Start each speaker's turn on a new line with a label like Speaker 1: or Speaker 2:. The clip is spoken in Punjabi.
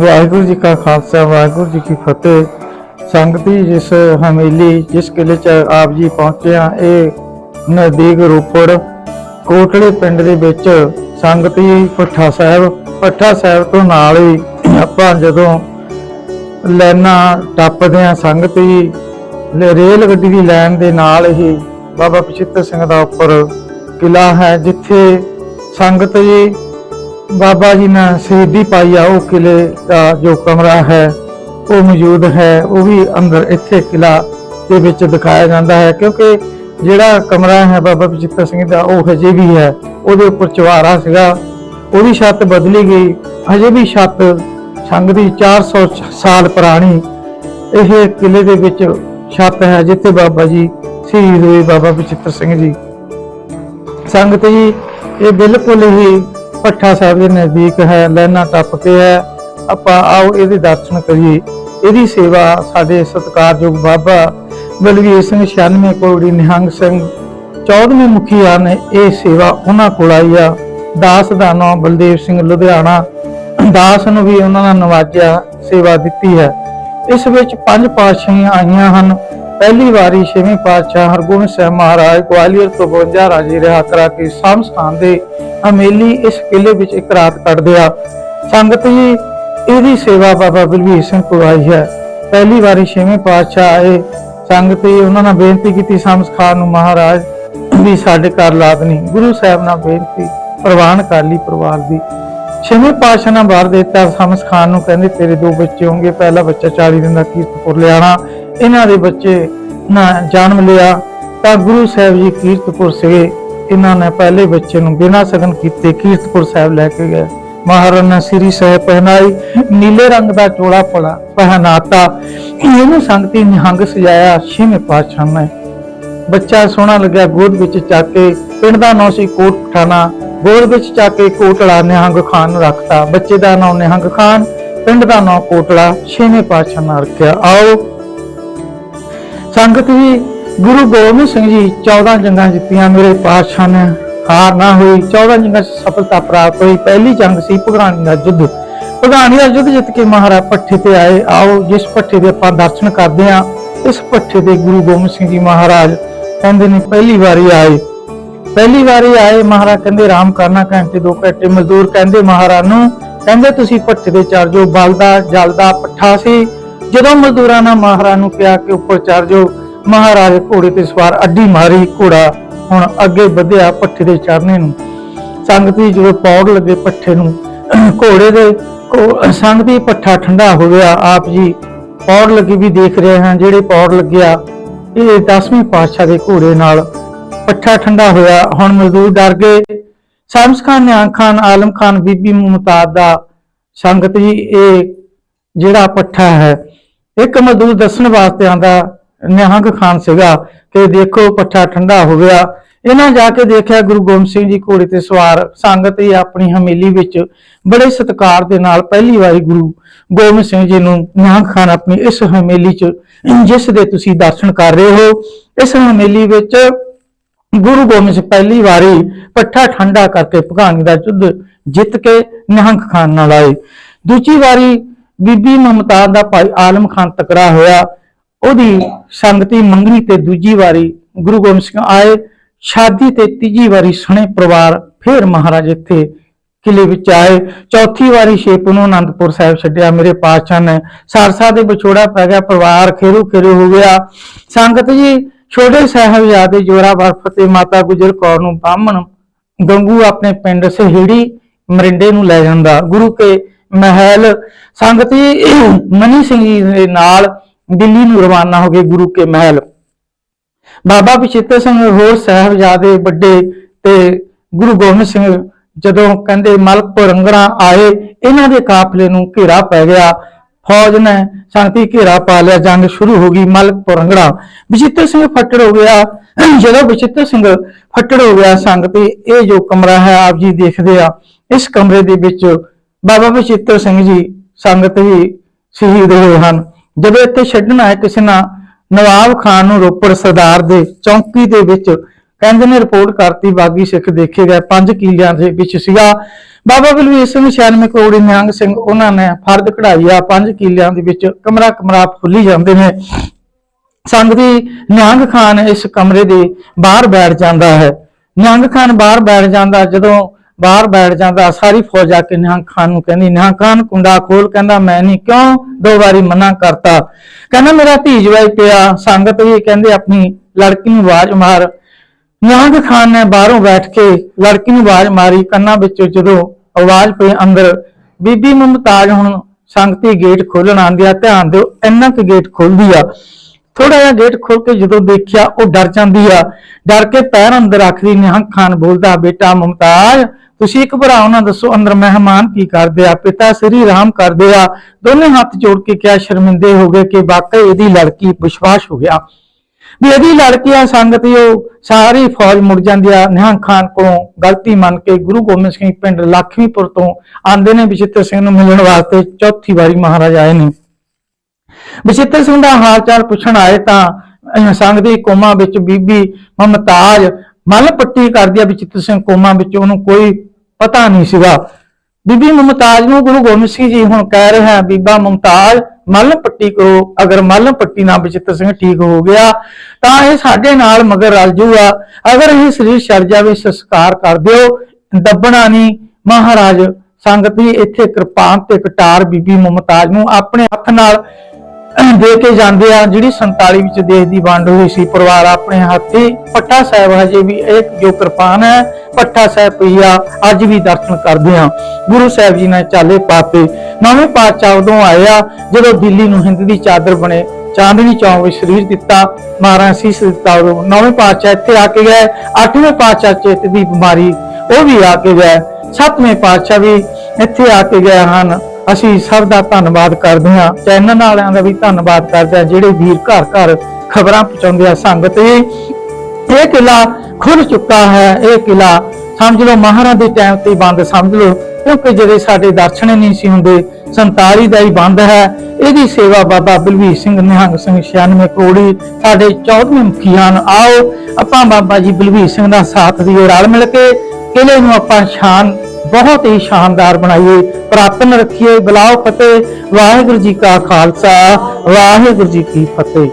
Speaker 1: ਵਾਹਿਗੁਰੂ ਜੀ ਕਾ ਖਾਲਸਾ, ਵਾਹਿਗੁਰੂ ਜੀ ਕੀ ਫਤਿਹ। ਸੰਗਤੀ ਜਿਸ ਹਵੇਲੀ, ਜਿਸ ਕਿਲੇ ਚ ਆਪ ਜੀ ਪਹੁੰਚਿਆ ਇਹ ਨਜ਼ਦੀਕ ਰੋਪੜ ਕੋਟਲੇ ਪਿੰਡ ਦੇ ਵਿੱਚ ਸੰਗਤੀ ਪੱਠਾ ਸਾਹਿਬ। ਪੱਠਾ ਸਾਹਿਬ ਤੋਂ ਨਾਲ ਹੀ ਆਪਾਂ ਜਦੋਂ ਲੈਣਾ ਟੱਪਦੇ ਆ ਸੰਗਤੀ ਲ- ਰੇਲ ਗੱਡੀ ਦੀ ਲਾਈਨ ਦੇ ਨਾਲ ਹੀ ਬਾਬਾ ਪਛਿੱਤਰ ਸਿੰਘ ਦਾ ਉੱਪਰ ਕਿਲਾ ਹੈ, ਜਿੱਥੇ ਸੰਗਤ ਜੀ ਬਾਬਾ ਜੀ ਨੇ ਸ਼ਹੀਦੀ ਪਾਈ ਆ, ਉਹ ਕਿਲੇ ਦਾ ਜੋ ਕਮਰਾ ਹੈ, ਉਹ ਮੌਜੂਦ ਹੈ, ਉਹ ਵੀ ਅੰਦਰ ਇੱਥੇ ਕਿਲਾ ਦੇ ਵਿੱਚ ਦਿਖਾਇਆ ਜਾਂਦਾ ਹੈ, ਕਿਉਂਕਿ ਜਿਹੜਾ ਕਮਰਾ ਹੈ ਬਾਬਾ ਬਚਿੱਤਰ ਸਿੰਘ ਦਾ, ਉਹ ਹਜੇ ਵੀ ਹੈ, ਉਹਦੇ ਉੱਪਰ ਚਵਾਰਾ ਸੀਗਾ, ਉਹਦੀ ਛੱਤ ਬਦਲੀ ਗਈ, ਹਜੇ ਵੀ ਛੱਤ ਸੰਗ ਦੀ 400 ਸਾਲ ਪੁਰਾਣੀ, ਇਹ ਕਿਲੇ ਦੇ ਵਿੱਚ ਛੱਤ ਹੈ, ਜਿੱਥੇ ਬਾਬਾ ਜੀ ਸ਼ਹੀਦ ਹੋਏ ਬਾਬਾ ਬਚਿੱਤਰ ਸਿੰਘ ਜੀ। ਸੰਗਤ ਜੀ, ਇਹ ਬਿਲਕੁਲ ਹੀ ਪੱਠਾ ਸਾਹਿਬ ਦੇ ਨਜ਼ਦੀਕ ਹੈ ਲੈਣਾ ਟੱਪ ਕੇ ਹੈ। ਆਪਾਂ ਆਓ ਇਹਦੇ ਦਰਸ਼ਨ ਕਰੀਏ। ਇਹਦੀ ਸੇਵਾ ਸਾਡੇ ਸਤਿਕਾਰਯੋਗ ਬਾਬਾ ਬਲਵੀਰ ਸਿੰਘ 96 ਕੋੜੀ ਨਿਹੰਗ ਸਿੰਘ 14ਵੇਂ ਮੁਖੀ ਹਨ ਇਹ ਸੇਵਾ ਉਹਨਾਂ ਕੋਲ ਆਈ ਆ। ਦਾਸ ਦਾ ਨਾਮ ਬਲਦੇਵ ਸਿੰਘ ਲੁਧਿਆਣਾ। ਦਾਸ ਨੂੰ ਵੀ ਉਹਨਾਂ ਨੇ ਨਵਾਜਿਆ ਸੇਵਾ ਦਿੱਤੀ ਹੈ। ਇਸ ਵਿੱਚ ਪੰਜ ਪਾਤਸ਼ਾਹੀਆਂ ਆਈਆਂ ਹਨ। ਪਹਿਲੀ ਵਾਰੀ ਛੇਵੇਂ ਪਾਤਸ਼ਾਹ ਹਰਗੋਬਿੰਦ ਸਾਹਿਬ ਮਹਾਰਾਜ ਗਵਾਲੀਅਰ ਤੋਂ 52 ਰਾਜੇ ਰਿਹਾ ਕਰਾ ਕੇ ਸਾਮਸ ਦੇ ਹਮੇਲੀ ਇਸ ਕਿਲੇ ਵਿੱਚ ਇੱਕ ਰਾਤ ਕੱਢਦੇ ਆ। ਸੰਗਤ ਜੀ, ਇਹਦੀ ਸੇਵਾ ਬਾਬਾ ਬਲਵੀਰ ਸਿੰਘ ਕੋਲ ਹੈ। ਪਹਿਲੀ ਵਾਰੀ ਛੇਵੇਂ ਪਾਤਸ਼ਾਹ ਆਏ। ਸੰਗਤ ਜੀ, ਉਹਨਾਂ ਨੇ ਬੇਨਤੀ ਕੀਤੀ ਸਾਮਸ ਨੂੰ ਮਹਾਰਾਜ ਵੀ ਸਾਡੇ ਘਰ ਲਾਦ ਨਹੀਂ। ਗੁਰੂ ਸਾਹਿਬ ਨਾਲ ਬੇਨਤੀ, ਪ੍ਰਵਾਨ ਕਰ ਲਈ ਪਰਿਵਾਰ ਦੀ। ਛੇਵੇਂ ਪਾਤਸ਼ਾਹ ਨੇ ਬਾਰ ਦਿੱਤਾ ਸਾਮਸ ਖਾਨ ਨੂੰ ਕਹਿੰਦੇ, ਤੇਰੇ ਦੋ ਬੱਚੇ ਹੋਣਗੇ, ਪਹਿਲਾ ਬੱਚਾ 40 ਦਿਨ ਦਾ ਕੀਰਤਪੁਰ ਲਿਆਣਾ ਇਹਨਾਂ ਦੇ ਬੱਚੇ ਨਾ ਜਨਮ ਲਿਆ ਤਾਂ ਗੁਰੂ ਸਾਹਿਬ ਜੀ ਕੀਰਤਪੁਰ ਸੀਗੇ। ਇਹਨਾਂ ਨੇ ਪਹਿਲੇ ਬੱਚੇ ਨੂੰ ਬਿਨਾਂ ਸਗਨ ਕੀਤੇ ਕੀਰਤਪੁਰ ਸਾਹਿਬ ਲੈ ਕੇ ਗਏ। ਮਹਾਰਾਜ ਸ੍ਰੀ ਸਾਹਿਬ ਪਹਿਨਾਈ, ਨੀਲੇ ਰੰਗ ਦਾ ਚੋਲਾ ਪੜਾ ਪਹਿਨਾਤਾ। ਇਹਨੂੰ ਸੰਗਤੀ ਨਿਹੰਗ ਸਜਾਇਆ ਛੇਵੇਂ ਪਾਤਸ਼ਾਹ ਨੇ। ਬੱਚਾ ਸੋਹਣਾ ਲੱਗਿਆ, ਗੋਦ ਵਿੱਚ ਚੱਕ ਕੇ, ਪਿੰਡ ਦਾ ਨਾਂ ਸੀ ਕੋਟ ਪਠਾਣਾ। ਗੋਦ ਵਿੱਚ ਚੱਕ ਕੇ ਕੋਟਲਾ ਨਿਹੰਗ ਖਾਨ ਰੱਖਤਾ। ਬੱਚੇ ਦਾ ਨਾਂ ਨਿਹੰਗ ਖਾਨ, ਪਿੰਡ ਦਾ ਨਾਂ ਕੋਟਲਾ। ਛੇਵੇਂ ਪਾਤਸ਼ਾਹ ਨੇ ਰੱਖਿਆ ਆਓ ਸੰਗਤ ਜੀ, ਗੁਰੂ ਗੋਬਿੰਦ ਸਿੰਘ ਜੀ 14 ਜੰਗਾਂ ਜਿੱਤੀਆਂ, ਮੇਰੇ ਪਾਤਸ਼ਾਹ ਨੇ ਹਾਰ ਨਾ ਹੋਈ। 14 ਜੰਗਾਂ 'ਚ ਸਫਲਤਾ ਪ੍ਰਾਪਤ ਹੋਈ। ਪਹਿਲੀ ਜੰਗ ਸੀ ਭਗਾਣੀ ਦਾ ਯੁੱਧ। ਭਗਾਣੀ ਦਾ ਯੁੱਧ ਜਿੱਤ ਕੇ ਮਹਾਰਾਜ ਪੱਠੇ ਤੇ ਆਏ। ਆਓ, ਜਿਸ ਪੱਠੇ ਦੇ ਆਪਾਂ ਦਰਸ਼ਨ ਕਰਦੇ ਹਾਂ, ਇਸ ਪੱਠੇ ਤੇ ਗੁਰੂ ਗੋਬਿੰਦ ਸਿੰਘ ਜੀ ਮਹਾਰਾਜ ਕਹਿੰਦੇ ਨੇ, ਪਹਿਲੀ ਵਾਰੀ ਆਏ। ਪਹਿਲੀ ਵਾਰੀ ਆਏ, ਮਹਾਰਾਜ ਕਹਿੰਦੇ ਆਰਾਮ ਕਰਨਾ ਘੰਟੇ ਦੋ ਘੰਟੇ ਮਜ਼ਦੂਰ। ਕਹਿੰਦੇ ਮਹਾਰਾਜ ਨੂੰ, ਕਹਿੰਦੇ ਤੁਸੀਂ ਪੱਠੇ ਤੇ ਚੜ ਜਾਓ। ਬਲਦਾ, ਜਲਦਾ, ਪੱਠਾ ਸੀ। ਜਦੋਂ ਮਜ਼ਦੂਰਾਂ ਨੇ ਮਹਾਰਾਜ ਨੂੰ ਕਿਹਾ ਕਿ ਉੱਪਰ ਚੜ ਜਾਓ, ਮਹਾਰਾਜ ਘੋੜੇ ਤੇ ਸਵਾਰ ਅੱਡੀ ਮਾਰੀ, ਘੋੜਾ ਹੁਣ ਅੱਗੇ ਵਧਿਆ ਪੱਠੇ ਦੇ ਚੜਨੇ ਨੂੰ। ਸੰਗਤੀ ਜਦੋਂ ਪੌੜ ਲੱਗੇ ਪੱਠੇ ਨੂੰ, ਘੋੜੇ ਦੇ ਘੋ- ਸੰਗਤੀ ਪੱਠਾ ਠੰਡਾ ਹੋ ਗਿਆ, ਆਪ ਜੀ ਪੌੜ ਲੱਗੀ ਵੀ ਦੇਖ ਰਹੇ ਹਾਂ, ਜਿਹੜੇ ਪੌੜ ਲੱਗਿਆ, ਇਹ 10ਵੀਂ ਪਾਤਸ਼ਾਹ ਦੇ ਘੋੜੇ ਨਾਲ ਪੱਠਾ ਠੰਡਾ ਹੋਇਆ। ਹੁਣ ਮਜ਼ਦੂਰ ਡਰ ਗਏ। ਸ਼ਮਸ ਖਾਨ ਨਿਹੰਗ ਖਾਨ, ਆਲਮ ਖਾਨ, ਬੀਬੀ ਮੁਮਤਾਜ਼ ਦਾ ਸੰਗਤ ਜੀ, ਇਹ ਜਿਹੜਾ ਪੱਠਾ ਹੈ ਇੱਕ ਮਜ਼ਦੂਰ ਦੱਸਣ ਵਾਸਤੇ ਆਂਦਾ ਨਿਹੰਗ ਖਾਨ ਸੀਗਾ ਕਿ ਦੇਖੋ ਪੱਠਾ ਠੰਡਾ ਹੋ ਗਿਆ। ਇਹਨਾਂ ਜਾ ਕੇ ਦੇਖਿਆ ਗੁਰੂ ਗੋਬਿੰਦ ਸਿੰਘ ਜੀ ਘੋੜੇ ਤੇ ਸਵਾਰ, ਸੰਗਤ ਹੀ ਆਪਣੀ ਹਮੇਲੀ ਵਿੱਚ ਬੜੇ ਸਤਿਕਾਰ ਦੇ ਨਾਲ ਪਹਿਲੀ ਵਾਰੀ ਗੁਰੂ ਗੋਬਿੰਦ ਸਿੰਘ ਜੀ ਨੂੰ ਨਿਹੰਗ ਖਾਨ ਆਪਣੀ ਇਸ ਹਮੇਲੀ 'ਚ, ਜਿਸ ਦੇ ਤੁਸੀਂ ਦਰਸ਼ਨ ਕਰ ਰਹੇ ਹੋ, ਇਸ ਹਮੇਲੀ ਵਿੱਚ ਗੁਰੂ ਗੋਬਿੰਦ ਸਿੰਘ ਪਹਿਲੀ ਵਾਰੀ ਪੱਠਾ ਠੰਡਾ ਕਰਕੇ ਭਗਾਨੀ ਦਾ ਯੁੱਧ ਜਿੱਤ ਕੇ ਨਿਹੰਗ ਖਾਨ ਨਾਲ ਆਏ। ਦੂਜੀ ਵਾਰੀ ਬੀਬੀ ਮਮਤਾਜ਼ ਦਾ ਭਾਈ ਆਲਮ ਖਾਨ ਤਕਰਾ ਹੋਇਆ। ਉਹਦੀ ਸੰਗਤੀ ਮੰਗਣੀ ਤੇ ਦੂਜੀ ਵਾਰੀ ਗੁਰੂ ਗੋਬਿੰਦ ਸਿੰਘ ਆਏ। ਸ਼ਾਦੀ ਤੇ ਤੀਜੀ ਵਾਰੀ ਸਣੇ ਪਰਿਵਾਰ ਫਿਰ ਮਹਾਰਾਜ ਇੱਥੇ ਕਿਲੇ ਵਿੱਚ ਆਏ। ਚੌਥੀ ਵਾਰੀ ਸ਼ੇਪ ਨੂੰ ਅਨੰਦਪੁਰ ਸਾਹਿਬ ਛੱਡਿਆ। ਮੇਰੇ ਪਾਤਸ਼ਾਹ ਨੇ ਸਰਸਾ ਦੇ ਵਿਛੋੜਾ ਪੈ ਗਿਆ। ਪਰਿਵਾਰ ਖੇਰੂ ਖੇਰੂ ਹੋ ਗਿਆ। ਸੰਗਤ ਜੀ, ਛੋਟੇ ਸਾਹਿਬਜ਼ਾਦੇ ਜੋਰਾਵਰ ਫਤਿਹ ਮਾਤਾ ਗੁਜਰ ਕੌਰ ਨੂੰ ਬਾਹਮਣ ਗੰਗੂ ਆਪਣੇ ਪਿੰਡ ਸਹੇੜੀ ਮਰਿੰਡੇ ਨੂੰ ਲੈ ਜਾਂਦਾ। ਗੁਰੂ ਕੇ ਮਹਿਲ, ਸੰਗਤੀ ਮਨੀ ਸਿੰਘ ਜੀ ਦੇ ਨਾਲ ਦਿੱਲੀ ਨੂੰ ਰਵਾਨਾ ਹੋ ਗਏ ਗੁਰੂ ਕੇ ਮਹਿਲ। ਬਾਬਾ ਬਚਿੱਤਰ ਸਿੰਘ ਹੋਰ ਸਾਹਿਬਜ਼ਾਦੇ ਵੱਡੇ ਤੇ ਗੁਰੂ ਗੋਬਿੰਦ ਸਿੰਘ ਜਦੋਂ ਕਹਿੰਦੇ, ਮਲਕਪੁਰ ਰੰਗਰਾ ਆਏ, ਇਹਨਾਂ ਦੇ ਕਾਫਲੇ ਨੂੰ ਘੇਰਾ ਪੈ ਗਿਆ। ਫੌਜ ਨੇ ਸੰਗਤੀ ਘੇਰਾ ਪਾ ਲਿਆ, ਜੰਗ ਸ਼ੁਰੂ ਹੋ ਗਈ ਮਲਕਪੁਰ ਰੰਗਰਾ ਬਚਿੱਤਰ ਸਿੰਘ ਫੱਟੜ ਹੋ ਗਿਆ। ਜਦੋਂ ਬਚਿੱਤਰ ਸਿੰਘ ਫੱਟੜ ਹੋ ਗਿਆ, ਸੰਗਤੀ, ਇਹ ਜੋ ਕਮਰਾ ਹੈ, ਆਪ ਜੀ ਦੇਖਦੇ ਆ, ਇਸ ਕਮਰੇ ਦੇ ਵਿੱਚ ਬਾਬਾ ਬਚਿੱਤਰ ਸਿੰਘ ਜੀ ਸੰਗਤ ਜੀ ਸ਼ਹੀਦ ਹੋਏ ਹਨ। ਜਦੋਂ ਇੱਥੇ ਛੱਡਣਾ ਹੈ ਕਿਸੇ ਨਾਲ, ਨਵਾਬ ਖਾਨ ਨੂੰ ਰੋਪੜ ਸਰਦਾਰ ਦੇ ਚੌਂਕੀ ਦੇ ਵਿੱਚ ਕਹਿੰਦੇ ਨੇ ਰਿਪੋਰਟ ਕਰਤੀ, ਬਾਗੀ ਸਿੱਖ ਦੇਖੇ ਗਏ, ਪੰਜ ਕਿਲਿਆਂ ਦੇ ਵਿੱਚ ਸੀਗਾ। ਬਾਬਾ ਬਲਵੀਰ ਸਿੰਘ 96 ਕਰੋੜੀ ਨਿਹੰਗ ਸਿੰਘ, ਉਹਨਾਂ ਨੇ ਫਰਦ ਕਢਾਈ ਆ, ਪੰਜ ਕਿਲਿਆਂ ਦੇ ਵਿੱਚ ਕਮਰਾ ਕਮਰਾ ਫੁੱਲੀ ਜਾਂਦੇ ਨੇ। ਸੰਗਤੀ ਨਿਹੰਗ ਖਾਨ ਇਸ ਕਮਰੇ ਦੇ ਬਾਹਰ ਬੈਠ ਜਾਂਦਾ ਹੈ। ਨਿਹੰਗ ਖਾਨ ਬਾਹਰ ਬੈਠ ਜਾਂਦਾ, ਜਦੋਂ ਬਾਹਰ ਬੈਠ ਜਾਂਦਾ, ਸਾਰੀ ਫੌਜ ਆ ਕੇ ਨਿਹੰਗ ਖਾਨ ਨੂੰ ਕਹਿੰਦੀ, ਨਿਹੰਗ ਖਾਨ ਕੁੰਡਾ ਖੋਲ ਕਹਿੰਦਾ ਮੈਂ ਨਹੀਂ, ਕਿਉਂ ਦੋ ਵਾਰੀ ਮਨਾ ਕਰਤਾ? ਕਹਿੰਦਾ ਮੇਰਾ ਧੀ ਜਵਾਈ ਪਿਆ, ਸੰਗਤ ਵੀ ਕਹਿੰਦੇ, ਆਪਣੀ ਲੜਕੀ ਨੂੰ ਆਵਾਜ਼ ਮਾਰ। ਨਿਹੰਗ ਖਾਨ ਨੇ ਬਾਹਰੋਂ ਬੈਠ ਕੇ ਲੜਕੀ ਨੂੰ ਆਵਾਜ਼ ਮਾਰੀ, ਕੰਨਾਂ ਵਿੱਚੋਂ ਜਦੋਂ ਆਵਾਜ਼ ਪਈ ਅੰਦਰ, ਬੀਬੀ ਮੁਮਤਾਜ ਹੁਣ ਸੰਗਤੀ ਗੇਟ ਖੋਲਣ ਆਂਦੀ ਆ, ਧਿਆਨ ਦਿਓ, ਇੰਨਾ ਕੁ ਗੇਟ ਖੋਲਦੀ ਆ। ਥੋੜਾ ਜਿਹਾ ਗੇਟ ਖੋਲ ਕੇ ਜਦੋਂ ਦੇਖਿਆ, ਉਹ ਡਰ ਜਾਂਦੀ ਆ। ਡਰ ਕੇ ਪੈਰ ਅੰਦਰ ਰੱਖਦੀ ਨਿਹੰਗ ਖਾਨ ਬੋਲਦਾ, ਬੇਟਾ ਮੁਮਤਾਜ ਤੁਸੀਂ ਇੱਕ ਭਰਾ ਉਹਨਾਂ ਦੱਸੋ ਅੰਦਰ ਮਹਿਮਾਨ ਕੀ ਕਰਦੇ ਆ, ਪਿਤਾ ਸ੍ਰੀ ਰਾਮ ਕਰਦੇ ਆ। ਦੋਨੇ ਹੱਥ ਜੋੜ ਕੇ ਕਿਹਾ ਸ਼ਰਮਿੰਦੇ ਹੋ ਗਏ ਕਿ ਵਾਕਈ ਇਹਦੀ ਲੜਕੀ ਵਿਸ਼ਵਾਸ ਹੋ ਗਿਆ। ਵੀ ਇਹਦੀ ਲੜਕੀ ਸੰਗਤ ਉਹ ਸਾਰੀ ਫੌਜ ਮੁੜ ਜਾਂਦੀ ਆ, ਨਿਹੰਗ ਖਾਨ ਕੋਲੋਂ ਗਲਤੀ ਮੰਨ ਕੇ ਗੁਰੂ ਗੋਬਿੰਦ ਸਿੰਘ ਪਿੰਡ ਲਖਮੀਪੁਰ ਤੋਂ ਆਂਦੇ ਨੇ ਵਿਚਿੱਤਰ ਸਿੰਘ ਨੂੰ ਮਿਲਣ ਵਾਸਤੇ ਚੌਥੀ ਵਾਰੀ ਮਹਾਰਾਜ ਆਏ ਨੇ। ਬਚਿੱਤਰ ਸਿੰਘ ਦਾ ਹਾਲ ਚਾਲ ਪੁੱਛਣ ਆਏ ਤਾਂ ਅਹ ਸੰਗ ਦੀ ਕੋਮਾ ਵਿੱਚ ਬੀਬੀ ਮਮਤਾਜ ਮਲ ਪੱਟੀ ਕਰਦੀ ਆ ਬਚਿੱਤਰ ਸਿੰਘ ਕੋਮਾ ਵਿੱਚ ਉਹਨੂੰ ਕੋਈ ਪਤਾ ਨਹੀਂ ਸੀਗਾ। ਬੀਬੀ ਮਮਤਾਜ ਨੂੰ ਗੁਰੂ ਗੋਬਿੰਦ ਸਿੰਘ ਜੀ ਹੁਣ ਕਹਿ ਰਹੇ ਹੈ ਬੀਬਾ ਮਮਤਾਜ ਮੱਲ ਪੱਟੀ ਕਰੋ, ਅਗਰ ਮੱਲ ਪੱਟੀ ਨਾਲ ਬਚਿੱਤਰ ਸਿੰਘ ਠੀਕ ਹੋ ਗਿਆ, ਤਾਂ ਇਹ ਸਾਡੇ ਨਾਲ ਮਗਰ ਰਲ ਜੂਗਾ। ਅਗਰ ਇਹ ਸਰੀਰ ਛੱਡ ਜਾਵੇ, ਸੰਸਕਾਰ ਕਰ ਦਿਓ, ਦੱਬਣਾ ਨਹੀਂ। ਮਹਾਰਾਜ ਸੰਗਤ ਜੀ ਇੱਥੇ ਕਿਰਪਾਨ ਤੇ ਕਟਾਰ ਬੀਬੀ ਮੁਮਤਾਜ ਨੂੰ ਆਪਣੇ ਹੱਥ ਨਾਲ ਦੇ ਕੇ ਜਾਂਦੇ ਆ ਜਿਹੜੀ 47 ਵਿੱਚ ਦੇਸ਼ ਦੀ ਵੰਡ ਹੋਈ ਸੀ, ਪਰਿਵਾਰ ਆਪਣੇ ਹੱਥੀ ਪੱਟਾ ਸਾਹਿਬ ਹਜੇ ਵੀ ਇੱਕ ਜੋ ਕਿਰਪਾਨ ਹੈ ਪੱਟਾ ਸਾਹਿਬ ਪਈ ਅੱਜ ਵੀ ਦਰਸ਼ਨ ਕਰਦੇ ਆ ਗੁਰੂ ਸਾਹਿਬ ਜੀ ਨੇ ਚਾਲੇ ਪਾਤੇ। ਨਵੇਂ ਪਾਤਸ਼ਾਹ ਉਦੋਂ ਆਇਆ, ਜਦੋਂ ਦਿੱਲੀ ਨੂੰ ਹਿੰਦ ਦੀ ਚਾਦਰ ਬਣੇ, ਚਾਂਦਨੀ ਚੌਂਕ ਵਿੱਚ ਸਰੀਰ ਦਿੱਤਾ ਮਾਰਾਂ ਸੀਸ ਦਿੱਤਾ ਉਦੋਂ। ਨਵੇਂ ਪਾਤਸ਼ਾਹ ਇੱਥੇ ਆ ਕੇ ਗਏ, ਅੱਠਵੇਂ ਪਾਤਸ਼ਾਹ ਚਿੱਤ ਦੀ ਬਿਮਾਰੀ, ਉਹ ਵੀ ਆ ਕੇ ਗਏ। ਸੱਤਵੇਂ ਪਾਤਸ਼ਾਹ ਵੀ ਇੱਥੇ ਆ ਕੇ ਗਏ ਹਨ। ਅਸੀਂ ਸਭ ਦਾ ਧੰਨਵਾਦ ਕਰਦੇ ਹਾਂ। ਚੈਨਲ ਵਾਲਿਆਂ ਦਾ ਵੀ ਧੰਨਵਾਦ ਕਰਦੇ ਹਾਂ, ਜਿਹੜੇ ਵੀਰ ਘਰ ਘਰ ਖਬਰਾਂ ਪਹੁੰਚਾਉਂਦੇ ਆ ਸੰਗਤ ਜੀ ਇਹ ਕਿਲਾ ਖੁੱਲ ਚੁੱਕਾ ਹੈ, ਇਹ ਕਿਲਾ ਸਮਝ ਲਓ ਮਹਾਰਾਜ ਦੇ ਟਾਈਮ ਤੇ ਬੰਦ, ਸਮਝ ਲਓ। ਕਿਉਂਕਿ ਜਿਹੜੇ ਸਾਡੇ ਦਰਸ਼ਨ ਨਹੀਂ ਸੀ ਹੁੰਦੇ 47 ਦਾ ਹੀ ਬੰਦ ਹੈ। ਇਹਦੀ ਸੇਵਾ ਬਾਬਾ ਬਲਵੀਰ ਸਿੰਘ ਨਿਹੰਗ ਸਿੰਘ 96 ਕਰੋੜੀ ਸਾਡੇ 14ਵੇਂ ਮੁਖੀ ਹਨ। ਆਓ, ਆਪਾਂ ਬਾਬਾ ਜੀ ਬਲਵੀਰ ਸਿੰਘ ਦਾ ਸਾਥ ਦਿਓ, ਰਲ ਮਿਲ ਕੇ ਕਿਲੇ ਨੂੰ ਆਪਾਂ ਸ਼ਾਨ ਬਹੁਤ ਹੀ ਸ਼ਾਨਦਾਰ ਬਣਾਈਏ ਪ੍ਰਾਪਨ ਰੱਖੀਏ ਬਲਾਓ ਫਤਿਹ, ਵਾਹਿਗੁਰੂ ਜੀ ਕਾ ਖਾਲਸਾ, ਵਾਹਿਗੁਰੂ ਜੀ ਕੀ ਫਤਿਹ।